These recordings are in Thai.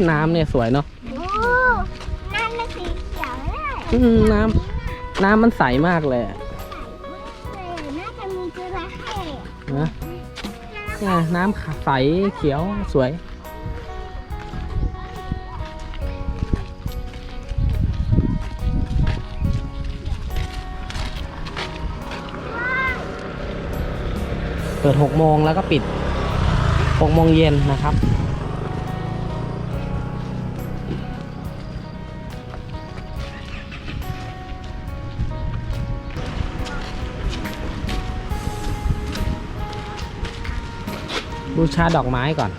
อุ้ยน้ำเนี่ยสวยเนาะโอ้นั่นน่ะสีเขียวเลยอืมน้ำน้ำมันใสมากเลยอะน่าจะมีจระเข้นะเนี่ยน้ำใสเขียวสวย เปิดหกโมงแล้วก็ปิดหกโมงเย็นนะครับ ดูชาดอกไม้ก่อน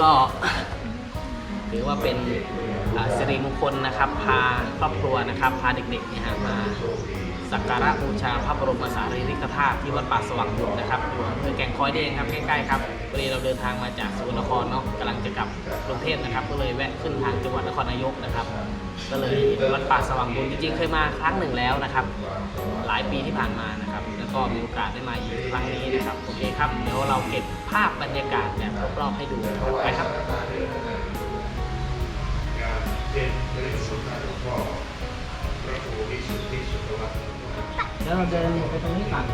ก็ถือว่าเป็นสิริมงคลนะครับ พาครอบครัวนะครับ พาเด็กๆเนี่ยฮะมาสักการะบูชาพระบรมสารีริกธาตุที่วัดป่าสว่างบุตรนะครับอยู่อำเภอแก่งคอยเองครับใกล้ๆครับวันนี้เราเดินทางมาจากสกลนครเนาะกำลังจะกลับกรุงเทพนะครับ ก็เลยแวะขึ้นทางจังหวัดนครนายกนะครับ ก็เลยวัดป่าสว่างบุญจริงๆเคยมาครั้งหนึ่งแล้วนะครับ หลายปีที่ผ่านมานะ ก็มีโอกาสได้มาอีกครั้งนี้นะครับโอเคครับเดี๋ยวเราเก็บภาพบรรยากาศแบบรอบๆให้ดูไปครับเดี๋ยวเราเดินไปตรงนี้ก่อน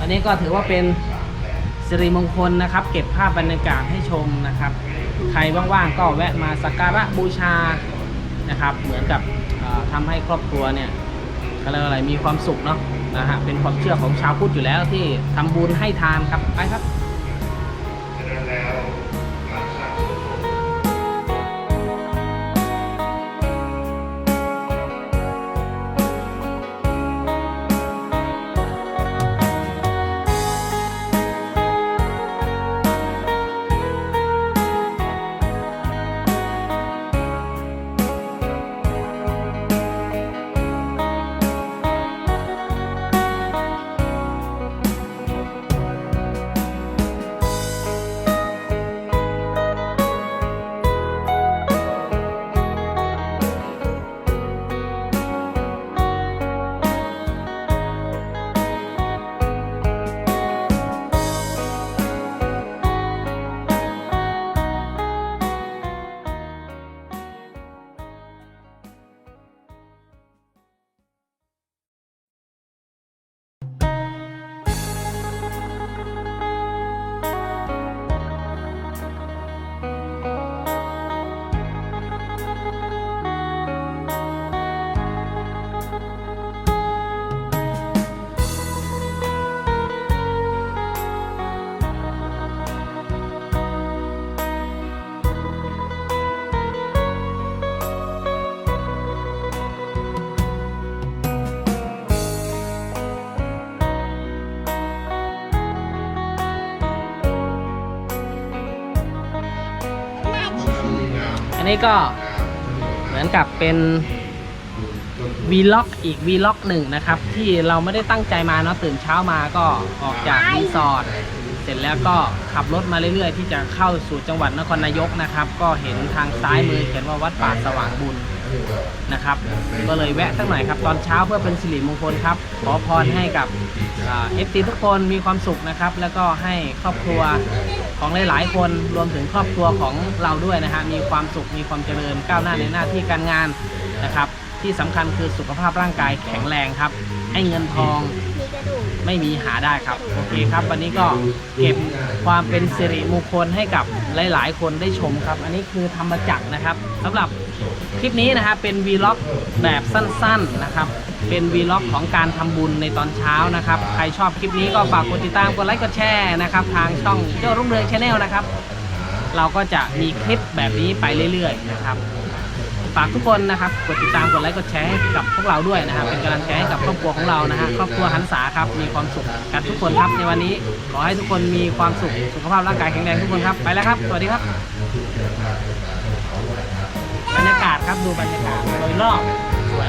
อันนี้ก็ถือว่าเป็นสิริมงคลนะครับ เก็บภาพบรรยากาศให้ชมนะครับ ใครว่างๆก็แวะมาสักการะบูชานะครับ เหมือนกับทำให้ครอบครัวเนี่ยก็เรียกอะไรมีความสุขเนาะ นะฮะเป็นความเชื่อของชาวพุทธอยู่แล้วที่ทำบุญให้ทานครับไปครับ นี่ก็เหมือนกับเป็นวีล็อกอีกวีล็อกหนึ่งนะครับ ที่เราไม่ได้ตั้งใจมาเนาะตื่นเช้ามาก็ออกจากรีสอร์ท เสร็จแล้วก็ขับรถมาเรื่อยๆ ที่จะเข้าสู่จังหวัดนครนายกนะครับ ก็เห็นทางซ้ายมือเขียนว่าวัดป่าสว่างบุญนะครับ ก็เลยแวะสักหน่อยครับตอนเช้าเพื่อเป็นสิริมงคลครับ ขอพรให้กับเอฟซีทุกคนมีความสุขนะครับ แล้วก็ให้ครอบครัวของหลายๆ คนรวมถึงครอบครัวของเราด้วยนะฮะมีความสุขมีความเจริญก้าวหน้าในหน้าที่การงานนะครับ ที่สำคัญคือสุขภาพร่างกายแข็งแรงครับ ให้เงินทอง ไม่มีหาได้ครับ โอเคครับ วันนี้ก็เก็บความเป็นสิริมงคลให้กับหลาย ๆ คนได้ชมครับ อันนี้คือธรรมจักรนะครับสำหรับคลิปนี้นะครับเป็นวีล็อกแบบสั้น ๆ นะครับ เป็นวีล็อกของการทำบุญในตอนเช้านะครับ ใครชอบคลิปนี้ก็ฝากกดติดตาม กดไลค์ กดแชร์นะครับ ทางช่องเจ้ารุ่งเรืองชาแนลนะครับ เราก็จะมีคลิปแบบนี้ไปเรื่อย ๆ นะครับ ฝากทุกคนนะครับกดติดตามกดไลค์กดแชร์ให้กับพวกเราด้วยนะครับเป็นกำลังใจให้กับครอบครัวของเรานะฮะครอบครัวหันษาครับมีความสุขกันทุกคนครับในวันนี้ ขอให้ทุกคนมีความสุขสุขภาพร่างกายแข็งแรงทุกคนครับไปแล้วครับ สวัสดีครับบรรยากาศครับดูบรรยากาศโดยรอบสวย